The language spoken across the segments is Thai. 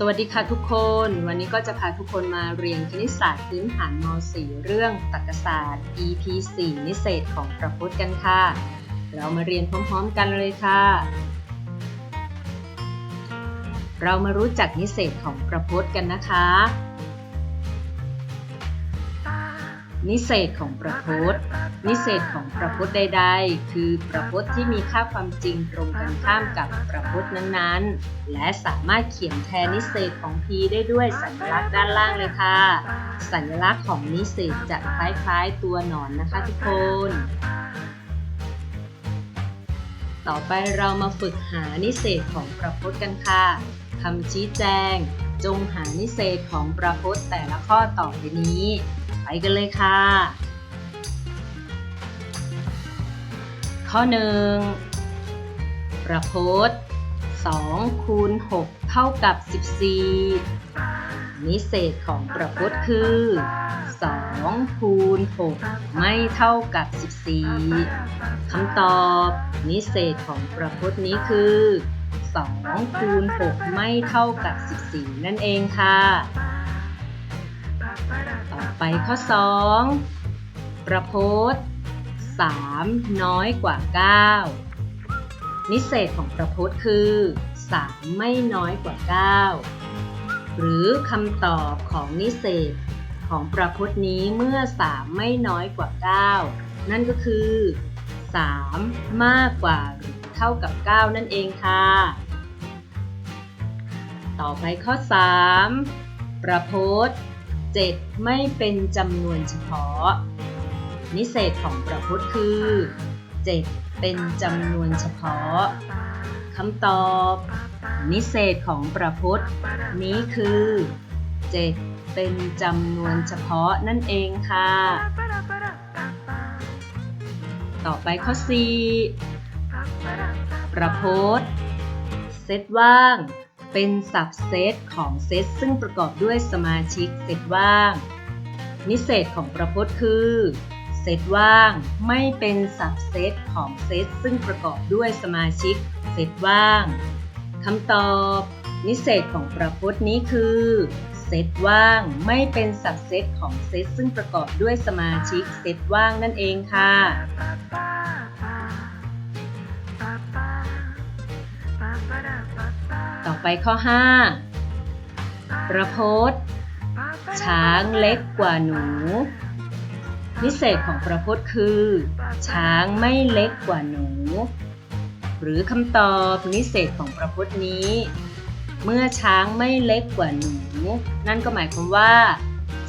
สวัสดีค่ะทุกคน วันนี้ก็จะพาทุกคนมาเรียนคณิตศาสตร์พื้นฐานม .4 เรื่องตรรกศาสตร์ EP 4นิเศษของประพจน์กันค่ะ เรามาเรียนพร้อมๆกันเลยค่ะ เรามารู้จักนิเศษของประพจน์กันนะคะ นิเศษของประพจน์ นิเศษของประพจน์ใดๆ คือประพจน์ที่มีค่าความจริงตรงกันข้ามกับประพจน์นั้นๆ และสามารถเขียนแทนนิเศษของ p ได้ด้วยสัญลักษณ์ด้านล่างเลยค่ะ สัญลักษณ์ของนิเศษจะคล้ายๆตัวหนอนนะคะทุกคน ต่อไปเรามาฝึกหานิเศษของประพจน์กันค่ะคำชี้แจง จงหานิเศษของประพจน์แต่ละข้อต่อไปนี้ ไปกันเลยค่ะ ข้อ1ประพจน์2คูณ6เท่ากับ 14 นิเศษของประพจน์คือ2คูณ6ไม่เท่ากับ 14 คำตอบ นิเศษของประพจน์นี้คือ2คูณ6ไม่เท่ากับ 14 นั่นเองค่ะ ต่อไปข้อ 2 ประพจน์ 3 น้อยกว่า 9 นิเศษของประพจน์คือ 3 ไม่น้อยกว่า 9 หรือคำตอบของนิเศษของประพจน์นี้เมื่อ 3 ไม่น้อยกว่า 9 นั่นก็คือ 3 มากกว่าหรือเท่ากับ 9 นั่นเองค่ะ ต่อไปข้อ 3 ประพจน์ 7 ไม่เป็นจำนวนเฉพาะ นิเศษของประพจน์คือ 7 เป็นจำนวนเฉพาะคำตอบ นิเศษของประพจน์นี้คือ 7 เป็นจำนวนเฉพาะนั่นเองค่ะ ต่อไปข้อ 4 ประพจน์ เซตว่าง เป็นสับเซตของเซตซึ่งประกอบด้วยสมาชิกเซตว่าง นิเศษของประพจน์คือเซตว่างไม่เป็นสับเซตของเซตซึ่งประกอบด้วยสมาชิกเซตว่างคำตอบ นิเศษของประพจน์นี้คือเซตว่างไม่เป็นสับเซตของเซตซึ่งประกอบด้วยสมาชิกเซตว่างนั่นเองค่ะ ไปข้อ 5 ประพจน์ช้างเล็กกว่าหนู นิเศษของประพจน์คือ ช้างไม่เล็กกว่าหนู หรือคำตอบนิเศษของประพจน์นี้ เมื่อช้างไม่เล็กกว่าหนู นั่นก็หมายความว่า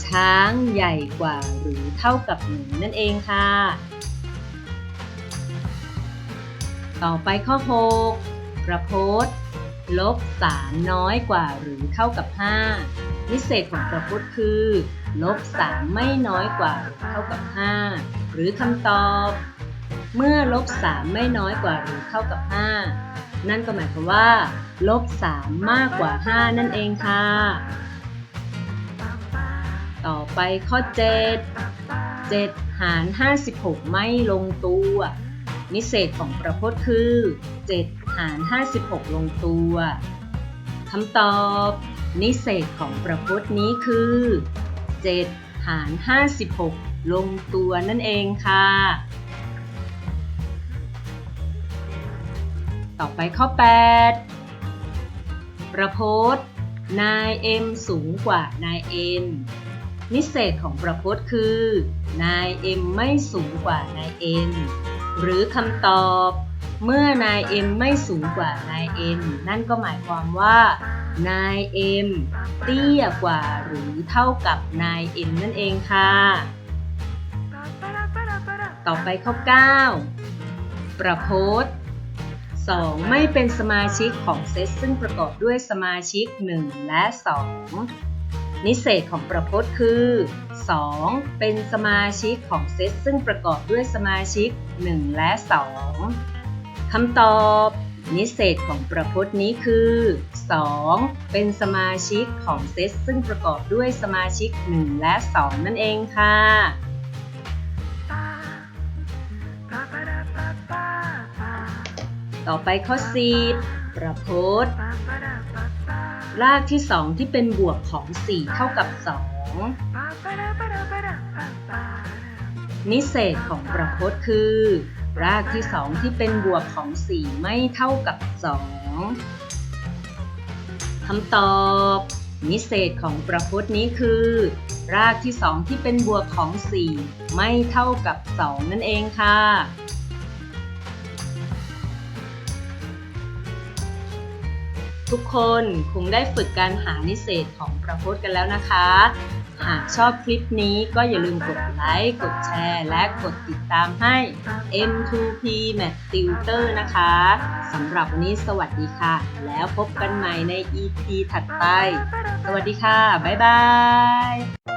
ช้างใหญ่กว่าหรือเท่ากับหนูนั่นเองค่ะ ต่อไปข้อ 6 ประพจน์ ลบ 3 น้อยกว่าหรือเท่ากับ 5 นิเศษของประพจน์คือ ลบ 3 ไม่น้อยกว่าหรือเท่ากับ 5 หรือคำตอบ เมื่อลบ 3 ไม่น้อยกว่าหรือเท่ากับ 5 นั่นก็หมายความว่า ลบ 3 มากกว่า 5 นั่นเองค่ะ ต่อไปข้อ 7 7 หาร 56 ไม่ลงตัว นิเศษของประพจน์คือ 7 หาร 56 ลงตัวคำตอบ นิเศษของประพจน์นี้คือ 7 หาร 56 ลงตัวนั่นเองค่ะ ต่อไปข้อ 8 ประพจน์ นาย M สูงกว่านาย N นิเศษของประพจน์คือ นาย M ไม่สูงกว่านาย N หรือคำตอบ เมื่อนาย M ไม่สูงกว่านาย N นั่นก็หมายความว่านาย M เตี้ยกว่าหรือเท่ากับนาย N นั่นเองค่ะ ต่อไปข้อ 9 ประพจน์ 2 ไม่เป็นสมาชิกของเซตซึ่งประกอบด้วยสมาชิก 1 และ 2 นิเศษของประพจน์คือ 2 เป็นสมาชิกของเซตซึ่งประกอบด้วยสมาชิก 1 และ 2 คำตอบนิเศษของประพจน์นี้คือ 2 เป็นสมาชิกของเซตซึ่งประกอบด้วยสมาชิก 1 และ 2 นั่นเองค่ะ ต่อไปข้อ 10 ประพจน์ รากที่ 2 ที่เป็นบวกของ 4 เท่ากับ 2 นิเศษของประพจน์คือ รากที่ 2 ที่เป็นบวกของ 4 ไม่เท่ากับ 2คำตอบนิเศษของประพจน์นี้คือ รากที่ 2 ที่เป็นบวกของ 4 ไม่เท่ากับ 2 นั่นเองค่ะทุกคนคงได้ฝึกการหานิเศษของประพจน์กันแล้วนะคะ หากชอบคลิปนี้ก็อย่าลืมกดไลค์ กดแชร์ และกดติดตามให้ M2P Math Tutor นะคะสำหรับวันนี้สวัสดีค่ะ แล้วพบกันใหม่ใน EP ถัดไป สวัสดีค่ะ บ๊ายบาย